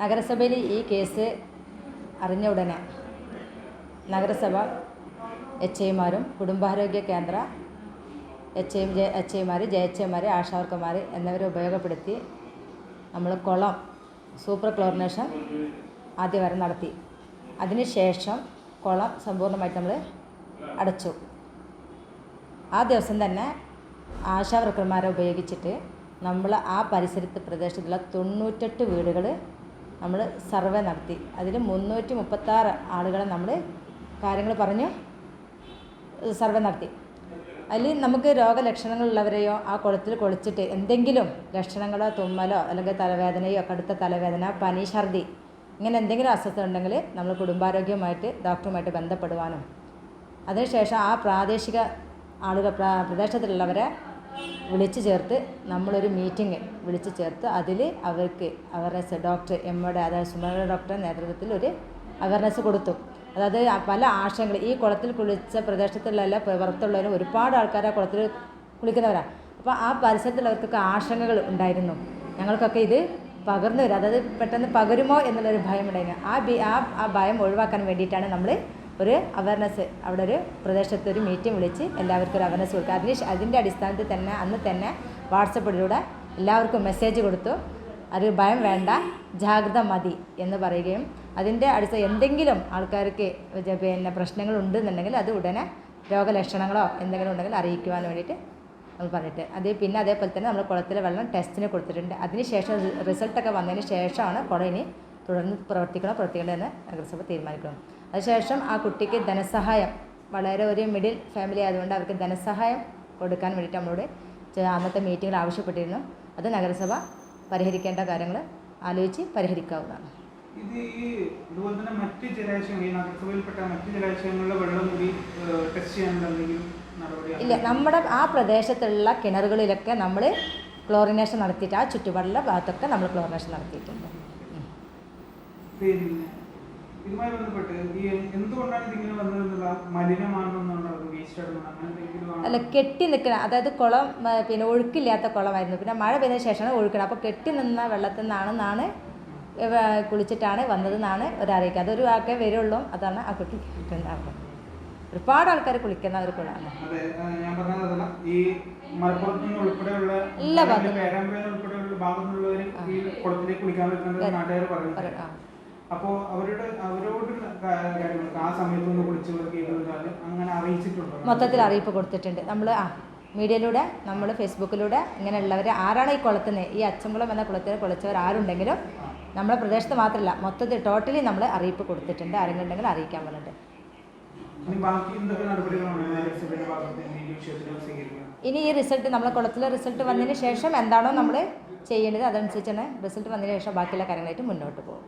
നഗരസഭയിൽ ഈ കേസ് അറിഞ്ഞ ഉടനെ നഗരസഭ എച്ച് ഐമാരും കുടുംബാരോഗ്യ കേന്ദ്ര എച്ച് ഐ ജെ എച്ച് ഐമാർ ജെ എച്ച് ഐമാർ ആശാവർക്കന്മാർ എന്നിവരെ ഉപയോഗപ്പെടുത്തി നമ്മൾ കുളം സൂപ്പർ ക്ലോറിനേഷൻ ആദ്യം വരെ നടത്തി അതിനുശേഷം കുളം സമ്പൂർണമായിട്ട് നമ്മൾ അടച്ചു. ആ ദിവസം തന്നെ ആശാവർക്കർമാരെ ഉപയോഗിച്ചിട്ട് നമ്മൾ ആ പരിസരത്ത് പ്രദേശത്തുള്ള തൊണ്ണൂറ്റെട്ട് വീടുകൾ നമ്മൾ സർവേ നടത്തി. അതിൽ മുന്നൂറ്റി മുപ്പത്താറ് ആളുകളെ നമ്മൾ കാര്യങ്ങൾ പറഞ്ഞു സർവേ നടത്തി. അതിൽ നമുക്ക് രോഗലക്ഷണങ്ങളുള്ളവരെയോ ആ കുളത്തിൽ കുളിച്ചിട്ട് എന്തെങ്കിലും ലക്ഷണങ്ങളോ തുമ്മലോ അല്ലെങ്കിൽ തലവേദനയോ കടുത്ത തലവേദന പനി ഛർദി ഇങ്ങനെ എന്തെങ്കിലും അസ്വസ്ഥത ഉണ്ടെങ്കിൽ നമ്മൾ കുടുംബാരോഗ്യവുമായിട്ട് ഡോക്ടറുമായിട്ട് ബന്ധപ്പെടുവാനും. അതിനുശേഷം ആ പ്രാദേശിക ആളുകൾ പ്രദേശത്തിലുള്ളവരെ വിളിച്ചു ചേർത്ത് നമ്മളൊരു മീറ്റിംഗ് വിളിച്ചു ചേർത്ത് അതിൽ അവർക്ക് അവയർനെസ് ഡോക്ടർ എമ്മയുടെ അതായത് സുമയുടെ ഡോക്ടറുടെ നേതൃത്വത്തിൽ ഒരു അവയർനെസ് കൊടുത്തു. അതായത് പല ആശയങ്ങൾ ഈ കുളത്തിൽ കുളിച്ച പ്രദേശത്തുള്ള പുറത്തുള്ളവരും ഒരുപാട് ആൾക്കാർ ആ കുളത്തിൽ കുളിക്കുന്നവരാണ് അപ്പോൾ ആ പരിസരത്തുള്ളവർക്കൊക്കെ ആശങ്കകൾ ഉണ്ടായിരുന്നു. ഞങ്ങൾക്കൊക്കെ ഇത് പകർന്നു വരും അതായത് പെട്ടെന്ന് പകരുമോ എന്നുള്ളൊരു ഭയം ഉണ്ടായിരുന്നു ആ ആ ഭയം ഒഴിവാക്കാൻ വേണ്ടിയിട്ടാണ് നമ്മൾ ഒരു അവയർനെസ് അവിടെ ഒരു പ്രദേശത്ത് ഒരു മീറ്റിംഗ് വിളിച്ച് എല്ലാവർക്കും ഒരു അവയർനെസ് കൊടുക്കുക. അതിന് അതിന്റെ അടിസ്ഥാനത്തിൽ തന്നെ അന്ന് തന്നെ വാട്സപ്പിലൂടെ എല്ലാവർക്കും മെസ്സേജ് കൊടുത്തു. അത് ഭയം വേണ്ട ജാഗ്രത മതി എന്ന് പറയുകയും അതിന്റെ അടിസ്ഥാന എന്തെങ്കിലും ആൾക്കാർക്ക് പിന്നെ പ്രശ്നങ്ങൾ ഉണ്ടെന്നുണ്ടെങ്കിൽ അത് ഉടനെ രോഗലക്ഷണങ്ങളോ എന്തെങ്കിലും ഉണ്ടെങ്കിൽ അറിയിക്കുവാൻ വേണ്ടിയിട്ട് നമ്മൾ പറഞ്ഞിട്ട്. അത് പിന്നെ അതേപോലെ തന്നെ നമ്മൾ കുളത്തിലെ വെള്ളം ടെസ്റ്റിന് കൊടുത്തിട്ടുണ്ട്. അതിനുശേഷം റിസൾട്ടൊക്കെ വന്നതിന് ശേഷമാണ് കുളം ഇനി തുടർന്ന് പ്രവർത്തിക്കണോ പ്രവർത്തിക്കണമെന്ന് നഗരസഭ തീരുമാനിക്കണം അതിനുശേഷം ആ കുട്ടിക്ക് ധനസഹായം. വളരെ ഒരു മിഡിൽ ഫാമിലി ആയതുകൊണ്ട് അവർക്ക് ധനസഹായം കൊടുക്കാൻ വേണ്ടിയിട്ട് നമ്മളോട് അന്നത്തെ മീറ്റിങ്ങിൽ ആവശ്യപ്പെട്ടിരുന്നു. അത് നഗരസഭ പരിഹരിക്കേണ്ട കാര്യങ്ങൾ ആലോചിച്ച് പരിഹരിക്കാവുന്നതാണ്. ഇത് ഈ ഇതുപോലെ തന്നെ മറ്റ് ജലാശയങ്ങൾ ഈ നഗരസഭയിൽപ്പെട്ട മറ്റ് ജലാശയങ്ങളിലെ വെള്ളം കൂടി ടെസ്റ്റ് ചെയ്യാനുള്ള എന്തെങ്കിലും ഇല്ല നമ്മുടെ ആ പ്രദേശത്തുള്ള കിണറുകളിലൊക്കെ നമ്മൾ ക്ലോറിനേഷൻ നടത്തിയിട്ട് ആ ചുറ്റുപാടുള്ള ഭാഗത്തൊക്കെ നമ്മൾ ക്ലോറിനേഷൻ നടത്തിയിട്ടുണ്ട്. പിന്നെ ഇതുമായി ബന്ധപ്പെട്ട് ഈ എന്തുകൊണ്ടാണ് ഇതിങ്ങനെ വന്നതെന്നുള്ള മലിനമാണെന്നുള്ളത് വേസ്റ്റ് ആണെന്ന് അങ്ങനെ എന്തെങ്കിലും? അല്ല കെട്ടി നിൽക്കുന്ന അതായത് കുളം പിന്നെ ഒഴുക്കില്ലാത്ത കുളമായിരുന്നു. പിന്നെ മഴ പെയ്തതിന് ശേഷമാണ് ഒഴുക്കണം അപ്പോൾ കെട്ടി നിന്ന വെള്ളത്തിൽ നിന്നാണെന്നാണ് കുളിച്ചിട്ടാണ് വന്നതെന്നാണ് ഒരറിയിക്കുക അതൊരു ആൾക്കേ വരുള്ളൂ. അതാണ് ആ കുട്ടി ഉണ്ടാവുക ഒരുപാട് ആൾക്കാർ കുളിക്കുന്ന ഒരു കുളമാണ്. എല്ലാ ഭാഗത്തും. ആ. അപ്പോൾ അവരുടെ അവരോട് ആ സമയത്ത് ഒന്ന് കുളിച്ചവർക്ക് ചെയ്താൽ അങ്ങനെ അറിയിച്ചിട്ടുണ്ട്. മൊത്തത്തിൽ അറിയിപ്പ് കൊടുത്തിട്ടുണ്ട്. നമ്മൾ ആ മീഡിയയിലൂടെ നമ്മൾ ഫേസ്ബുക്കിലൂടെ ഇങ്ങനെയുള്ളവർ ആരാണ് ഈ കുളത്തിന് ഈ അച്ചംകുളം എന്ന കുളത്തിൽ കുളിച്ചവർ ആരുണ്ടെങ്കിലും നമ്മുടെ പ്രദേശത്ത് മാത്രമല്ല മൊത്തത്തിൽ ടോട്ടലി നമ്മൾ അറിയിപ്പ് കൊടുത്തിട്ടുണ്ട്. ആരെങ്കിലും ഉണ്ടെങ്കിൽ അറിയിക്കാൻ പറഞ്ഞിട്ട്. ഇനി ബാക്കി എന്തൊക്കെ നടപടികളാണ് നഗരസഭയുടെ ഭാഗത്ത് നിന്ന് ഈ വിഷയത്തിൽ സ്വീകരിക്കുക ഇനി ഈ റിസൾട്ട് നമ്മൾ കുളത്തിലെ റിസൾട്ട് വന്നതിന് ശേഷം എന്താണോ നമ്മൾ ചെയ്യേണ്ടത് അതനുസരിച്ചാണ് റിസൾട്ട് വന്നതിന് ശേഷം ബാക്കിയുള്ള കാര്യങ്ങളായിട്ട് മുന്നോട്ട് പോകും.